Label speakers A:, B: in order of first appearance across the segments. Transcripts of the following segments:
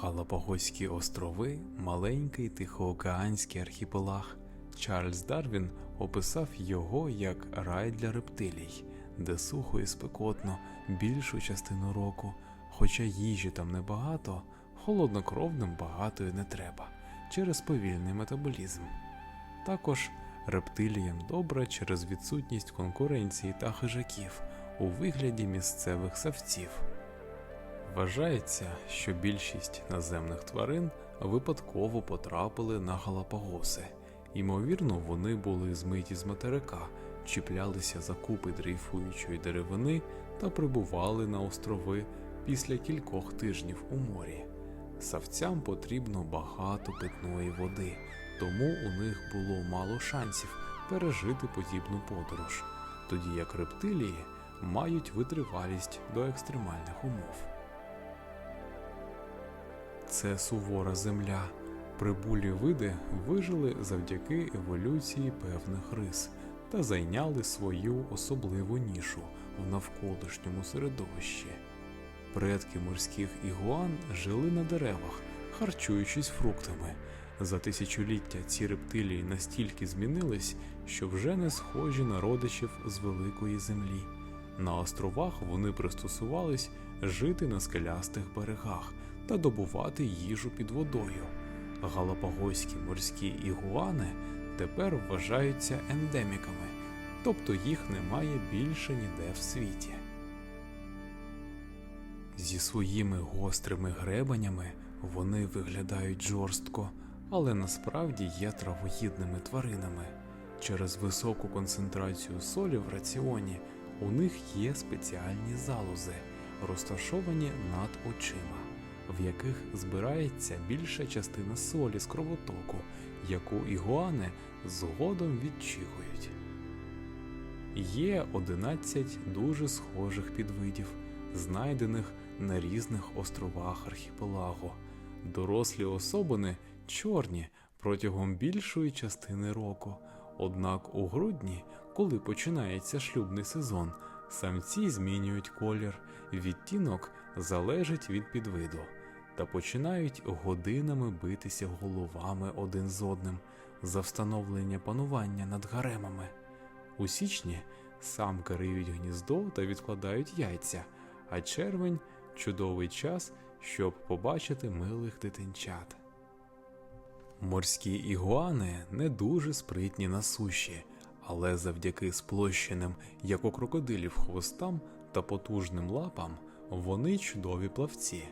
A: Галапагоські острови маленький тихоокеанський архіпелаг. Чарльз Дарвін описав його як рай для рептилій, де сухо і спекотно більшу частину року, хоча їжі там небагато, холоднокровним багато і не треба через повільний метаболізм. Також рептиліям добре через відсутність конкуренції та хижаків у вигляді місцевих савців. Вважається, що більшість наземних тварин випадково потрапили на Галапагоси. Ймовірно, вони були змиті з материка, чіплялися за купи дрейфуючої деревини та прибували на острови після кількох тижнів у морі. Савцям потрібно багато питної води, тому у них було мало шансів пережити подібну подорож, тоді як рептилії мають витривалість до екстремальних умов. Це сувора земля. Прибулі види вижили завдяки еволюції певних рис та зайняли свою особливу нішу в навколишньому середовищі. Предки морських ігуан жили на деревах, харчуючись фруктами. За тисячоліття ці рептилії настільки змінились, що вже не схожі на родичів з великої землі. На островах вони пристосувались жити на скелястих берегах та добувати їжу під водою. Галапагоські морські ігуани тепер вважаються ендеміками, тобто їх немає більше ніде в світі. Зі своїми гострими гребенями вони виглядають жорстко, але насправді є травоїдними тваринами. Через високу концентрацію солі в раціоні у них є спеціальні залози, розташовані над очима, в яких збирається більша частина солі з кровотоку, яку ігуани згодом відчихують. Є 11 дуже схожих підвидів, знайдених на різних островах архіпелагу. Дорослі особини чорні протягом більшої частини року. Однак у грудні, коли починається шлюбний сезон, самці змінюють колір, відтінок залежить від підвиду та починають годинами битися головами один з одним за встановлення панування над гаремами. У січні самки риють гніздо та відкладають яйця, а червень чудовий час, щоб побачити милих дитинчат. Морські ігуани не дуже спритні на суші, але завдяки сплощеним, як у крокодилів, хвостам та потужним лапам вони чудові плавці.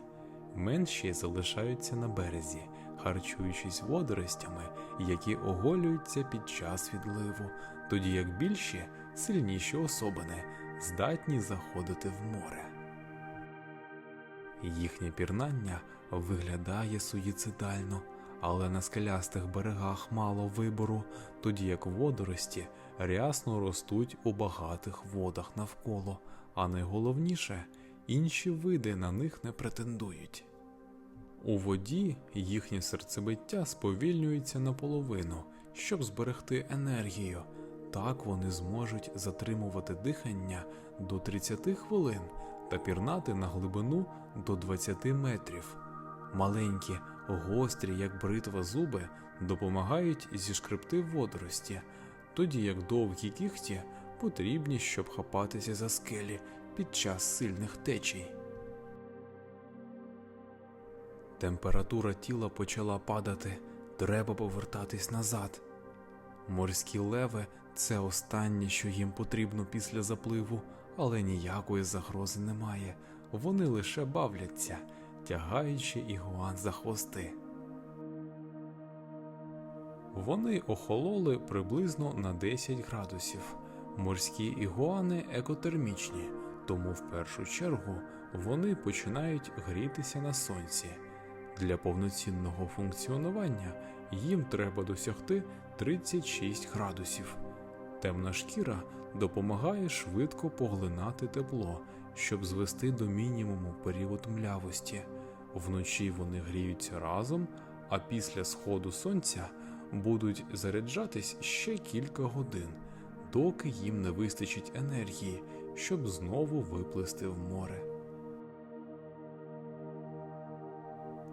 A: Менші залишаються на березі, харчуючись водоростями, які оголюються під час відливу, тоді як більші, сильніші особини здатні заходити в море. Їхнє пірнання виглядає суїцидально, але на скелястих берегах мало вибору, тоді як водорості рясно ростуть у багатих водах навколо, а найголовніше інші види на них не претендують. У воді їхнє серцебиття сповільнюється наполовину, щоб зберегти енергію. Так вони зможуть затримувати дихання до 30 хвилин та пірнати на глибину до 20 метрів. Маленькі, гострі, як бритва зуби, допомагають зішкребти водорості, тоді як довгі кігті потрібні, щоб хапатися за скелі під час сильних течій. Температура тіла почала падати, треба повертатись назад. Морські леви це останнє, що їм потрібно після запливу, але ніякої загрози немає. Вони лише бавляться, тягаючи ігуан за хвости. Вони охололи приблизно на 10 градусів. Морські ігуани екотермічні, тому в першу чергу вони починають грітися на сонці. Для повноцінного функціонування їм треба досягти 36 градусів. Темна шкіра допомагає швидко поглинати тепло, щоб звести до мінімуму період млявості. Вночі вони гріються разом, а після сходу сонця будуть заряджатись ще кілька годин, доки їм не вистачить енергії, щоб знову виплисти в море.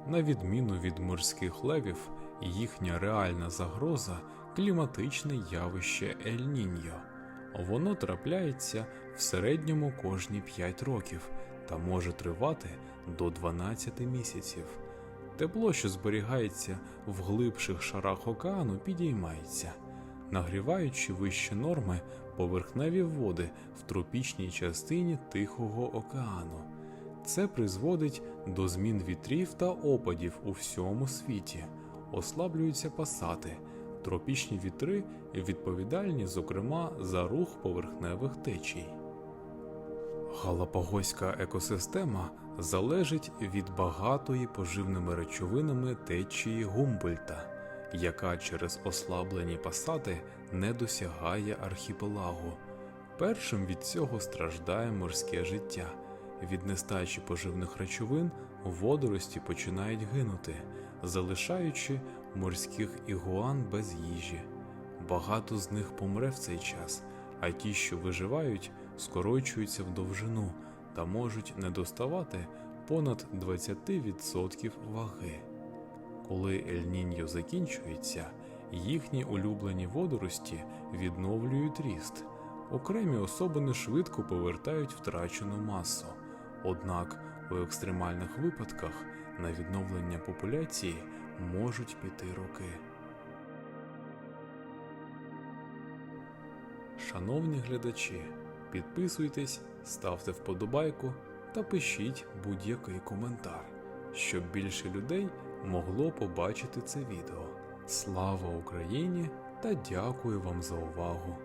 A: На відміну від морських левів, їхня реальна загроза кліматичне явище Ель-Ніньо. Воно трапляється в середньому кожні 5 років та може тривати до 12 місяців. Тепло, що зберігається в глибших шарах океану, підіймається, нагріваючи вищі норми поверхневі води в тропічній частині Тихого океану. Це призводить до змін вітрів та опадів у всьому світі, ослаблюються пасати. Тропічні вітри відповідальні, зокрема, за рух поверхневих течій. Галапагоська екосистема залежить від багатої поживними речовинами течії Гумбольта, яка через ослаблені пасати не досягає архіпелагу. Першим від цього страждає морське життя. Від нестачі поживних речовин водорості починають гинути, залишаючи морських ігуан без їжі. Багато з них помре в цей час, а ті, що виживають, скорочуються в довжину та можуть не доставати понад 20% ваги. Коли Ель-Ніньо закінчується, їхні улюблені водорості відновлюють ріст. Окремі особини швидко повертають втрачену масу. Однак у екстремальних випадках на відновлення популяції можуть піти роки. Шановні глядачі, підписуйтесь, ставте вподобайку та пишіть будь-який коментар, щоб більше людей могло побачити це відео. Слава Україні та дякую вам за увагу!